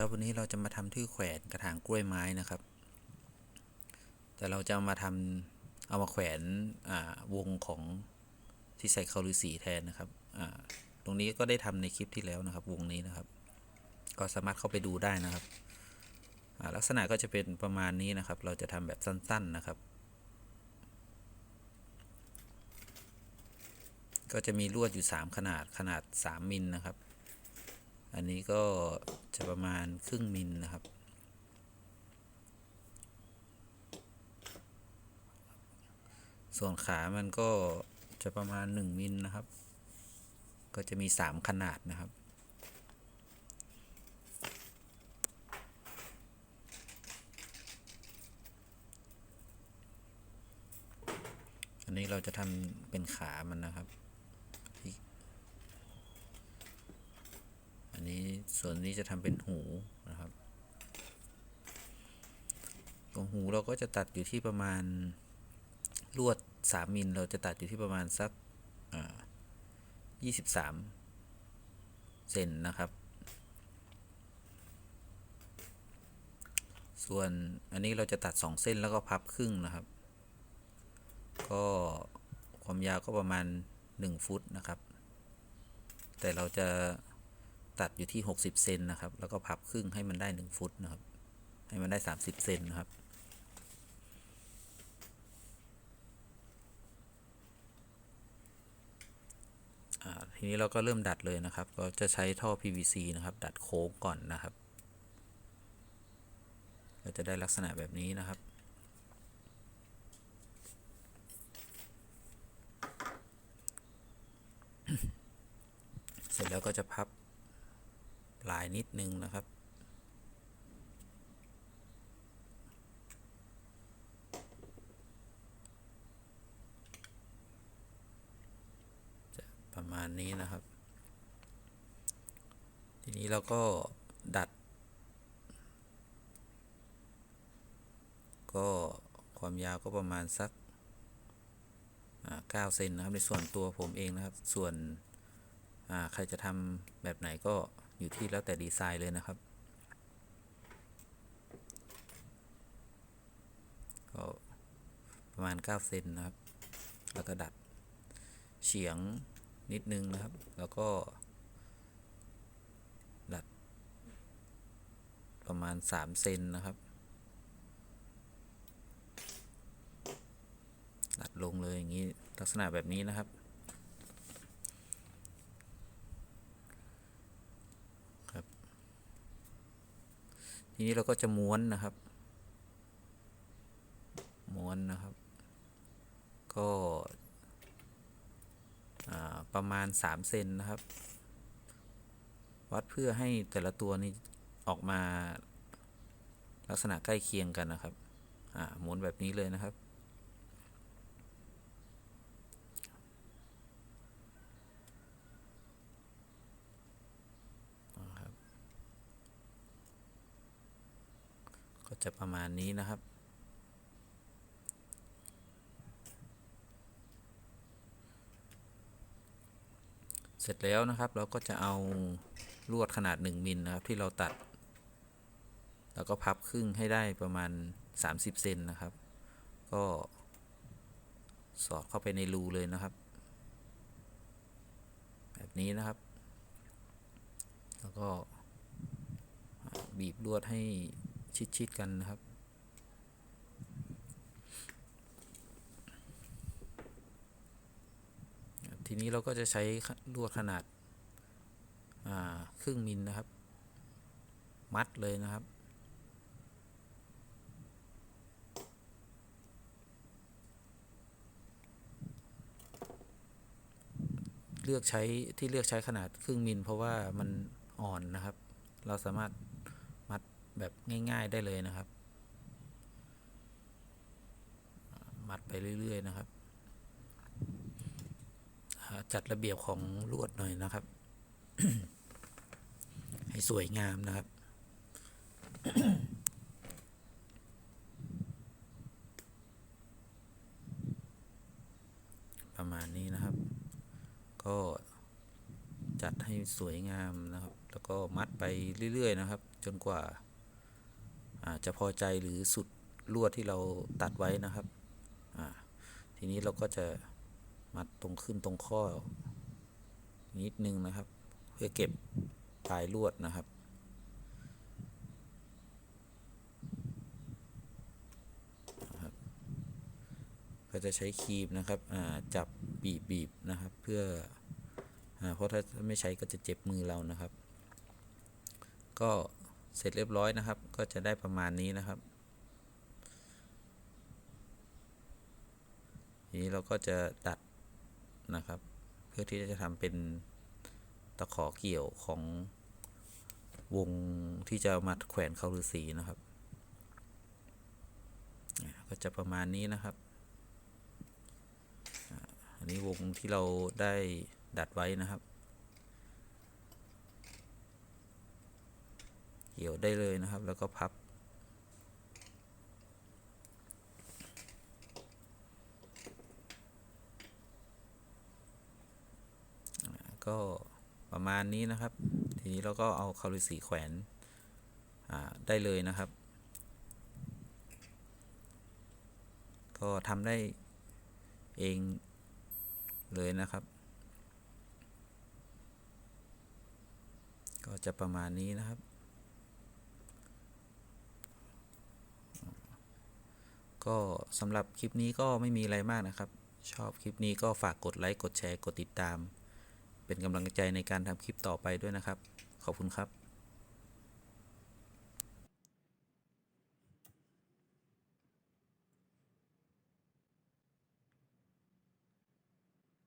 แล้ววันนี้เราจะมาทำที่แขวนกระถางกล้วยไม้นะครับ แต่เราจะมาทำเอามาแขวนวงของที่ใส่เข้าฤาษีแทนนะครับตรงนี้ก็ได้ทำในคลิปที่แล้วนะครับ วงนี้นะครับ ก็สามารถเข้าไปดูได้นะครับลักษณะก็จะเป็นประมาณนี้นะครับ เราจะทำแบบสั้น ๆนะครับ ก็จะมีลวดอยู่ 3 ขนาดขนาด 3มิลนะครับ อันนี้ก็จะประมาณครึ่งมิลนะครับ ส่วนขามันก็จะประมาณ 1 มิลนะครับ ก็จะมี 3 ขนาดนะครับอันนี้เราจะทำเป็นขามันนะครับ อันนี้ส่วนนี้จะทำเป็นหูนะครับ ตรงหูเราก็จะตัดอยู่ที่ประมาณลวด 3 มิล เราจะตัดอยู่ที่ประมาณสักยี่สิบสามเซนนะครับ ส่วนอันนี้เราจะตัด 2 เส้นแล้วก็พับครึ่งนะครับ ก็ความยาวก็ประมาณ 1 ฟุตนะครับ แต่เราจะ ตัดอยู่ที่ 60 เซนนะครับ แล้วก็พับครึ่งให้มันได้ 1 ฟุตนะครับ ให้มันได้ 30 เซนนะครับ ทีนี้เราก็เริ่มดัดเลยนะครับ ก็จะใช้ท่อ PVC นะครับ ดัดโค้งก่อนนะครับ ก็จะได้ลักษณะแบบนี้นะครับเสร็จแล้วก็จะพับ ปลายนิดนึงนะครับจะประมาณนี้นะครับ ทีนี้เราก็ดัด ก็ความยาวก็ประมาณสัก9เซนนะครับในส่วนตัวผมเองนะครับ ส่วนใครจะทำแบบไหนก็ อยู่ที่แล้วแต่ดีไซน์เลยนะครับ ก็ประมาณ 9 เซนนะครับ แล้วก็ดัดเฉียงนิดนึงนะครับ แล้วก็ดัด ประมาณ 3 เซนนะครับดัดลงเลยอย่างนี้ลักษณะแบบนี้นะครับครับ ทีนี้เราก็จะม้วนนะครับ ม้วนนะครับ ก็ประมาณ 3 เซนนะครับ วัดเพื่อให้แต่ละตัวนี้ออกมาลักษณะใกล้เคียงกันนะครับหมุนแบบนี้เลยนะครับ จะประมาณนี้นะครับ เสร็จแล้วนะครับเราก็จะเอาลวดขนาด 1 มิลนะครับที่เราตัด แล้วก็พับครึ่งให้ได้ประมาณ 30 เซนนะครับ ก็สอดเข้าไปในรูเลยนะครับ แบบนี้นะครับ แล้วก็บีบลวดให้ ชิดๆกันนะครับ ทีนี้เราก็จะใช้ลวดขนาดครึ่งมิลนะครับ มัดเลยนะครับเลือกใช้ที่เลือกใช้ขนาดครึ่งมิลเพราะว่ามันอ่อนนะครับ เราสามารถ แบบง่าย ๆได้เลยนะครับ มัดไปเรื่อย ๆ นะครับ จัดระเบียบของลวดหน่อยนะครับ ให้สวยงามนะครับประมาณนี้นะครับ ก็จัดให้สวยงามนะครับ แล้วก็มัดไปเรื่อย ๆ นะครับ จนกว่า อาจะพอใจหรือสุดลวดที่เราตัดไว้นะครับ ทีนี้เราก็จะมัดตรงขึ้นตรงข้อ นิดนึงนะครับ เพื่อเก็บปลายลวดนะครับ ก็จะใช้ครีมนะครับจับบีบบีบนะครับ เพื่ออเพราะถ้าไม่ใช้ก็จะเจ็บมือเรานะครับ ก็ เสร็จเรียบร้อยนะครับ ก็จะได้ประมาณนี้นะครับนี้เราก็จะดัดนะครับ เพื่อที่จะทำเป็นตะขอเกี่ยวของวงที่จะมาแขวนเข้าฤาษีนะครับ ก็จะประมาณนี้นะครับ อันนี้วงที่เราได้ดัดไว้นะครับ เกี่ยวได้เลยนะครับ แล้วก็พับ ก็ประมาณนี้นะครับ ทีนี้เราก็เอาคาลิสีแขวนได้เลยนะครับ ก็ทำได้เองเลยนะครับ ก็จะประมาณนี้นะครับ ก็สำหรับคลิปนี้ก็ไม่มีอะไรมากนะครับ ชอบคลิปนี้ก็ฝากกดไลค์ กดแชร์ กดติดตาม เป็นกำลังใจในการทำคลิปต่อไปด้วยนะครับ ขอบคุณครับ